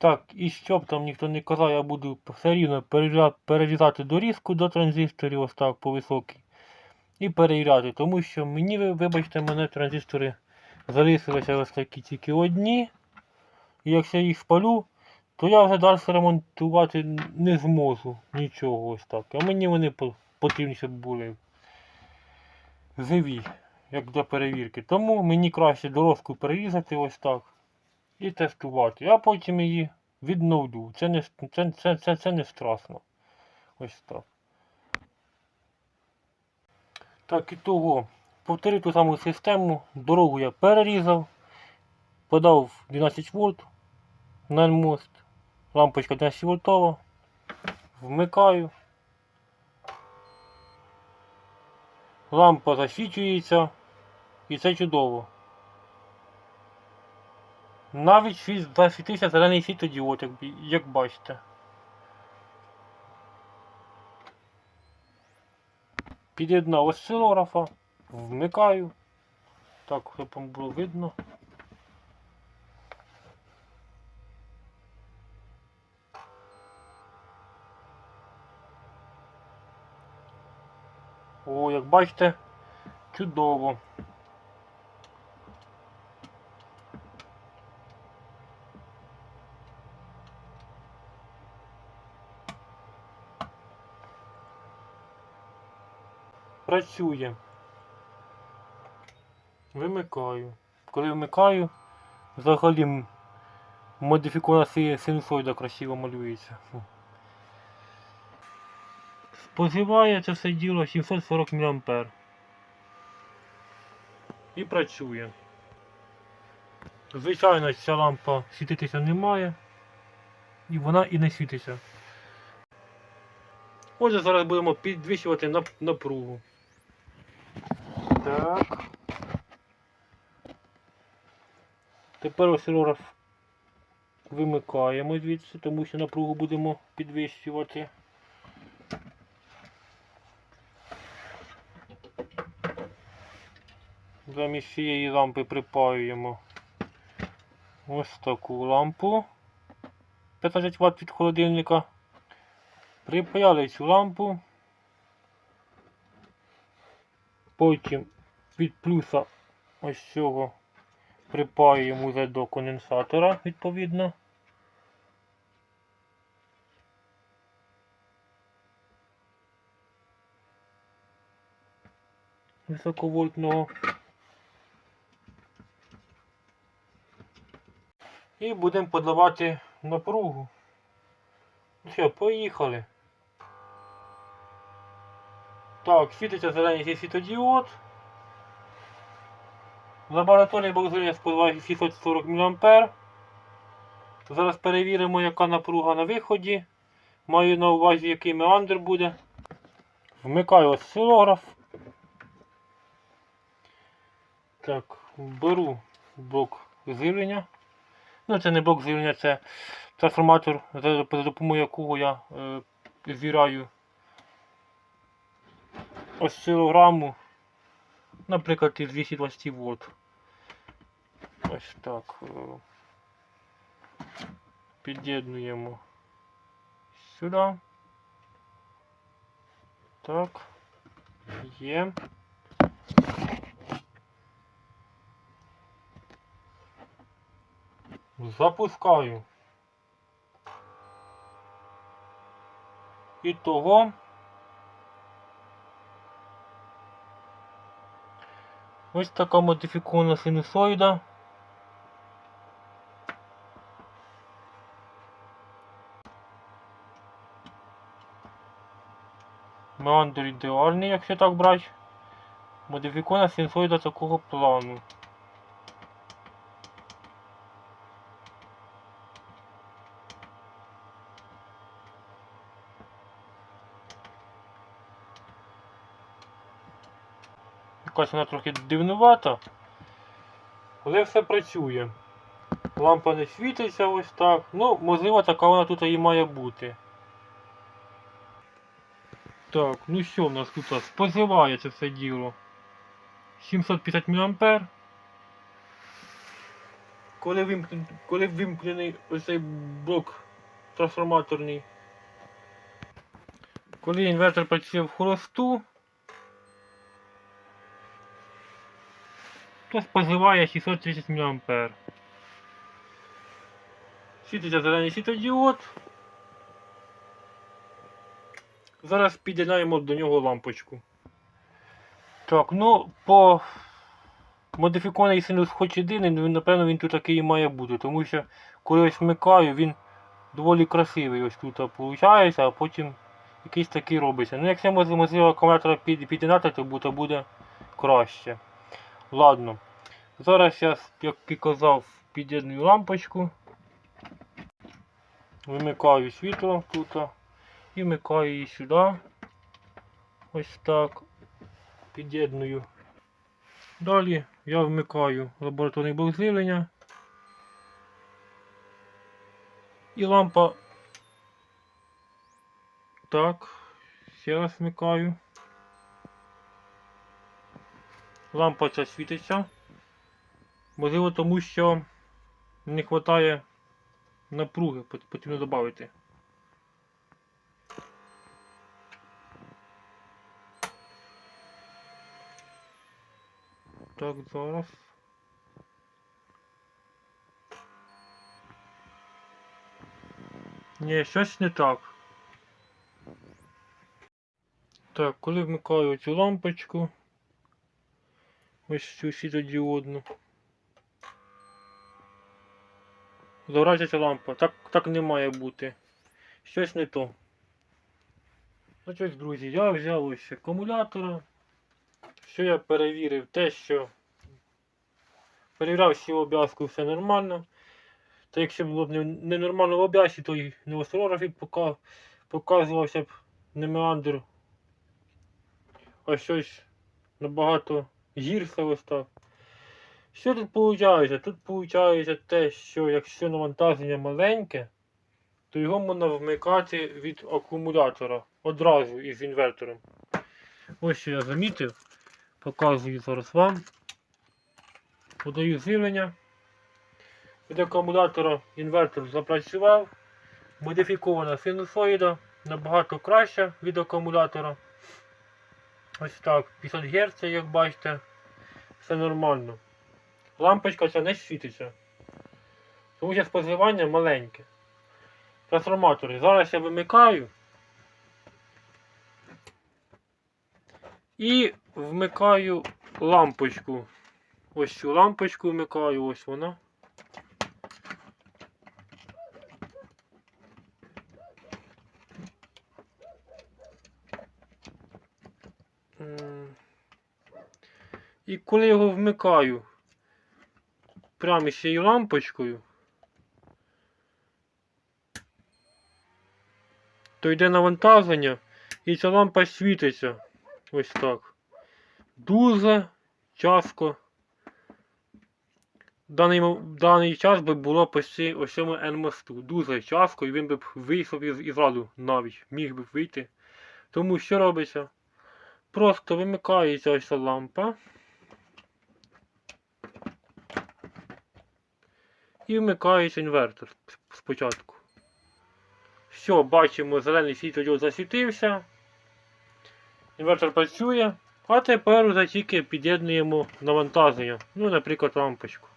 Так, і щоб там ніхто не казав, я буду все рівно перерізати дорізку до транзисторів ось так по високій. І перевіряти, тому що мені, вибачте, мене транзистори залишилися ось такі тільки одні. І якщо я їх спалю, то я вже далі ремонтувати не зможу нічого ось так. А мені вони потрібні, щоб були живі, як для перевірки. Тому мені краще дорожку перерізати ось так і тестувати. А потім її відновлю. Це не, це, це, це, це не страшно. Ось так. Так, і того. Повторив ту саму систему. Дорогу я перерізав, подав 12 вольт на мост. Лампочка 12 вольтова. Вмикаю. Лампа засвічується. І це чудово. Навіть світ засвітився зелений світодіод, як, як бачите. Під'єднав осцилографа, вмикаю. Так, щоб вам було видно. О, як бачите, чудово. Працює. Вимикаю. Коли вмикаю, взагалі м- модифікована синусоїда красиво малюється. Фу. Це все діло 740 мА. І працює. Звичайно, ця лампа світитися не має. І вона і не світиться. Отже, зараз будемо підвищувати нап- напругу. Так. Тепер осцилограф вимикаємо звідси, тому що напругу будемо підвищувати. Замість цієї лампи припаюємо ось таку лампу 15 Вт від холодильника. Припаяли цю лампу. Потім від плюса ось цього припаюємо вже до конденсатора відповідно. Високовольтного. І будемо подавати напругу. Все, поїхали. Так, світиться зелений світодіод. В лабораторії бокзелія споживає 640 мА. Зараз перевіримо, яка напруга на виході. Маю на увазі, який меандр буде. Вмикаю осцилограф. Так, беру блок живлення. Ну, це не блок живлення, це трансформатор, за допомогою якого я е, звіряю осцилограму, наприклад, із 220 вольт. Ось так. е, Під'єднуємо сюди. Так. Є. Запускаю. І того. Ось така модифікована синусоїда. Меандр ідеальний, якщо так брати. Модифікована синусоїда такого плану. Якась вона трохи дивнувата. Але все працює. Лампа не світиться ось так. Ну, можливо, така вона тут і має бути. Так, ну що в нас тут споживає все діло? 750 мА. коли вимкнений, коли вимкнений оцей блок трансформаторний. Коли інвертор працює в холосту, то споживає 630 мА. Світиться зелений світодіод. Зараз під'єднаємо до нього лампочку. Так, ну по модифікований синус хоч єдиний, ну, напевно він тут такий і має бути, тому що коли ось вмикаю, він доволі красивий ось тут виходить, а потім якийсь такий робиться. Ну якщо можливо під, під'єднати, то буде, буде краще. Ладно. Зараз я, як і казав, під'єдную лампочку. Вимикаю світло тут і вмикаю її сюди. Ось так. Під'єдную. Далі я вмикаю лабораторний блок живлення. І лампа. Так, ще раз вмикаю. Лампа ця світиться. Можливо, тому що не вистачає напруги, потрібно додати. Так, зараз. Ні, щось не так. Так, коли вмикаю цю лампочку, ось цю світодіодну. Загорається лампа. Так, так не має бути. Щось не то. Значить, друзі, я взяв ось акумулятора. Що я перевірив? Те, що перевіряв всі обв'язку, все нормально. Та якщо було б ненормально в обв'язці, то і на осцилографі показувався б не меандр, а щось набагато гірше ось. Що тут виходить? Тут виходить те, що якщо навантаження маленьке, то його можна вмикати від акумулятора одразу із інвертором. Ось що я замітив. Показую зараз вам. Подаю живлення. Від акумулятора інвертор запрацював. Модифікована синусоїда набагато краща від акумулятора. Ось так, 50 Гц, як бачите, все нормально. Лампочка ця не світиться. Тому що споживання маленьке. Трансформатори. Зараз я вимикаю. І вмикаю лампочку. Ось цю лампочку вмикаю, ось вона. І коли його вмикаю прямо із цією лампочкою, то йде навантаження і ця лампа світиться. Ось так. Дуже часто. Даний, даний час би було по ось цьому N-мосту. Дуже часто, і він би вийшов із, із ладу навіть, міг би вийти. Тому що робиться? Просто вимикається ось ця лампа. І вмикається інвертор спочатку. Все, бачимо, зелений світлодіод засвітився. Інвертор працює. А тепер уже тільки під'єднуємо навантаження. Ну, наприклад, лампочку.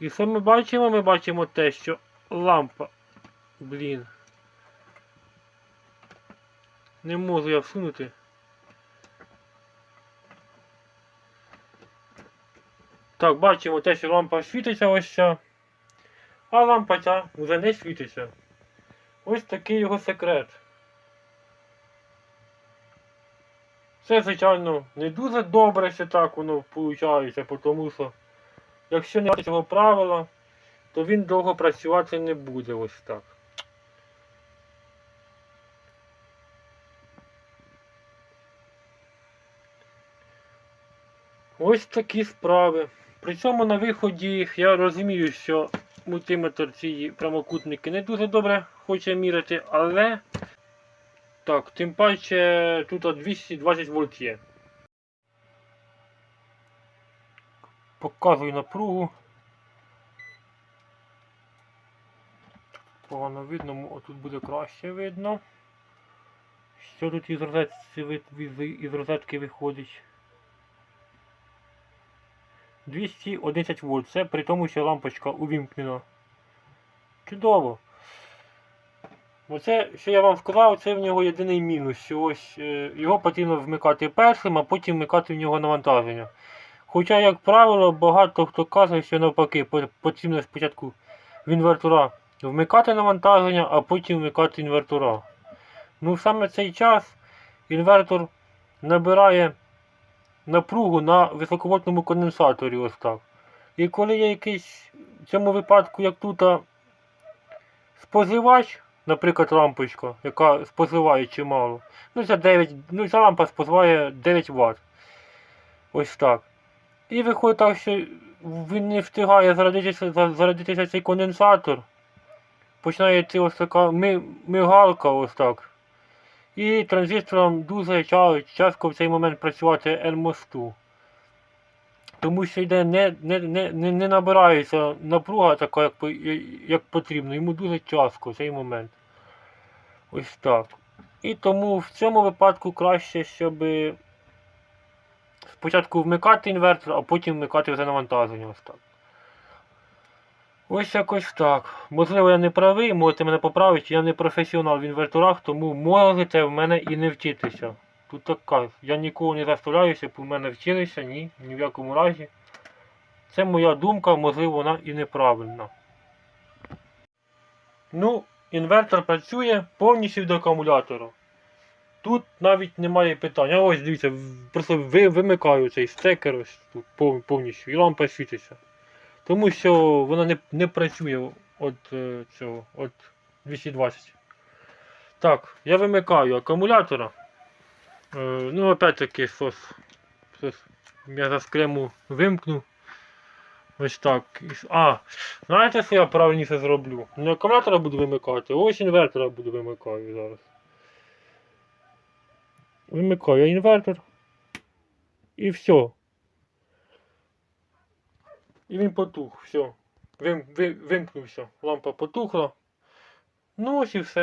І що ми бачимо? Ми бачимо те, що лампа. Блін. Не можу я всунути. Так, бачимо те, що лампа світиться ось ця. А лампа ця вже не світиться. Ось такий його секрет. Це, звичайно, не дуже добре, що так воно виходить, тому що якщо не цього правила, то він довго працювати не буде ось так. Ось такі справи. При цьому на виході я розумію, що мультиметр ці прямокутники не дуже добре хоче міряти, але так, тим паче тут 220 вольт є. Показую напругу. Погано видно, отут буде краще видно. Що тут із розетки, із розетки виходить? 211 вольт. Це при тому, що лампочка увімкнена. Чудово. Оце, що я вам сказав, це в нього єдиний мінус, що ось е, його потрібно вмикати першим, а потім вмикати в нього навантаження. Хоча, як правило, багато хто каже, що навпаки, потрібно спочатку в інвертора вмикати навантаження, а потім вмикати інвертора. Ну, саме цей час інвертор набирає напругу на високовольтному конденсаторі ось так. І коли є якийсь в цьому випадку, як тут споживач, наприклад, лампочка, яка споживає чимало. Ну, це 9, ну, ця лампа споживає 9 Вт. Ось так. І виходить так, що він не встигає зарядитися, зарядитися цей конденсатор. Починає йти ось така ми, мигалка ось так. І транзисторам дуже ча- часто в цей момент працювати N-мосту. Тому що йде не, не, не, не, набирається напруга така, як, як потрібно. Йому дуже часто в цей момент. Ось так. І тому в цьому випадку краще, щоб спочатку вмикати інвертор, а потім вмикати вже навантаження. Ось так. Ось якось так. Можливо, я не правий, можете мене поправити. Я не професіонал в інверторах, тому можете в мене і не вчитися. Тут така. Я нікого не заставляю, щоб у мене вчилися, ні, ні в якому разі. Це моя думка, можливо, вона і неправильна. Ну, інвертор працює повністю до акумулятора. Тут навіть немає питань. А ось дивіться, просто ви, вимикаю цей стекер ось тут повністю і лампа світиться. Тому що вона не, не працює від е, цього, від 220. Так, я вимикаю акумулятора. Е, ну, опять-таки, я за склему вимкну. Ось так. А, знаєте, що я правильніше зроблю? Не акумулятора буду вимикати, ось інвертора буду вимикаю зараз. Вимикаю я інвертор. І все. І він потух, все. Вим, ви, вимкнувся. Лампа потухла. Ну ось і все.